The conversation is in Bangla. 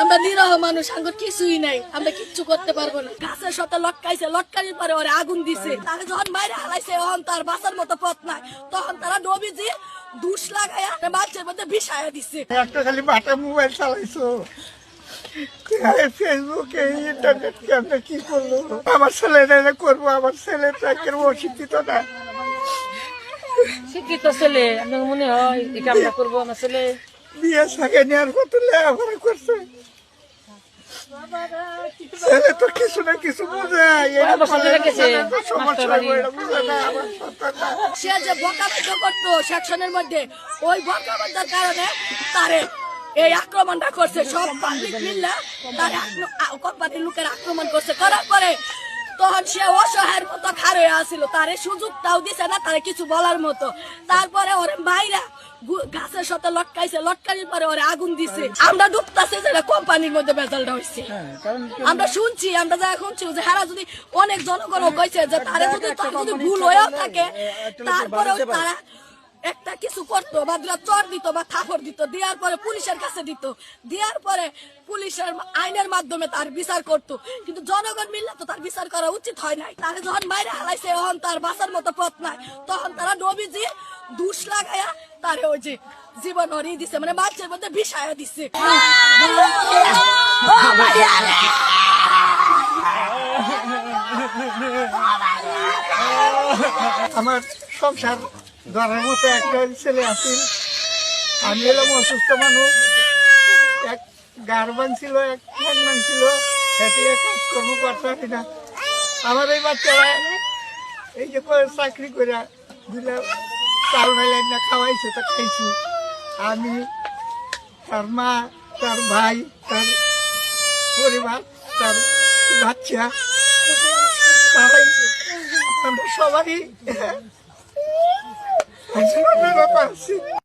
আমরা নিরহ মানুষ, আমার কিছুই নাই, আমরা কিচ্ছু করতে পারব না। গাছের সাথে লটকাইছে লটকানির পরে ওরে আগুন দিছে। তাকে যখন বাইরে হালাইছে তখন তার বাঁচার মতো পথ নাই। তখন তারা নবীজি দুষ লাগাইয়া বাচ্চার মধ্যে বিষায়া দিছে। একটা খালি বাটা মোবাইল চালাইছো। ফেসবুকে ইন্টারনেট কেমনে কি করল আমার ছেলেরা করব আমার ছেলেটা কেউ অশিক্ষিত না শিক্ষিত ছেলে আপনার মনে হয় করব আমার ছেলে? বিয়ে সাকে নেওয়ার কত লেখাপড়া করছে। ছেলে তো কিছু না কিছু বোঝে আমার সে যে বকাবাদ্য করতো সেকশনের মধ্যে ওই বকাবাদ্যার কারণে তারে এই আক্রমণটা করছে সব পাবলিক মিললে। তার কোম্পানির লোকের আক্রমণ করছে করার পরে তখন সে অসহায়ের মতো খারে আসছিল তারে সুযোগটাও দিছে না তারে কিছু বলার মতো। তারপরে ওরে মাইরা গাছের সাথে লটকাইছে লটকানির পরে ওরে আগুন দিছে। আমরা ডুবতাছে যেটা কোম্পানির মধ্যে বেজালটা হয়েছে আমরা শুনছি আমরা যা শুনছি যে হারা যদি অনেক জনগণ কইছে যে তারে যদি তার যদি ভুল হয়েও থাকে তারপরেও তারা দুটা চর দিত বা থাপড় দিত, দেওয়ার পরে পুলিশের কাছে দিত। দেওয়ার পরে পুলিশের আইনের মাধ্যমে তার বিচার করতো। কিন্তু জনগণ মিললে তো তার বিচার করা উচিত হয় নাই। তাকে যখন বাইরে হালাইছে, তখন তার বাঁচার মতো পথ নাই। তখন তারা নবীজি দুষ লাগাইয়া তারে ওই যে জীবন হরিয়ে দিছে মানে বাচ্চার মধ্যে বিষায়া দিছে। আমার সংসার ধরার মতো একটা ছেলে আছে আমি এলাম অসুস্থ মানুষ। এক গার্বান ছিল, এক হ্যান্ডম্যান ছিল। সেটি কাজকর্ম করতে পারি না। আমার এই বাচ্চারা এই যে করে চাকরি করে দিলে চাল নাইলেন না খাওয়াইছে, তা খাইছি। আমি, তার মা, তার ভাই, তার পরিবার, তার বাচ্চা, তারাই। আমরা Bisa, tapi?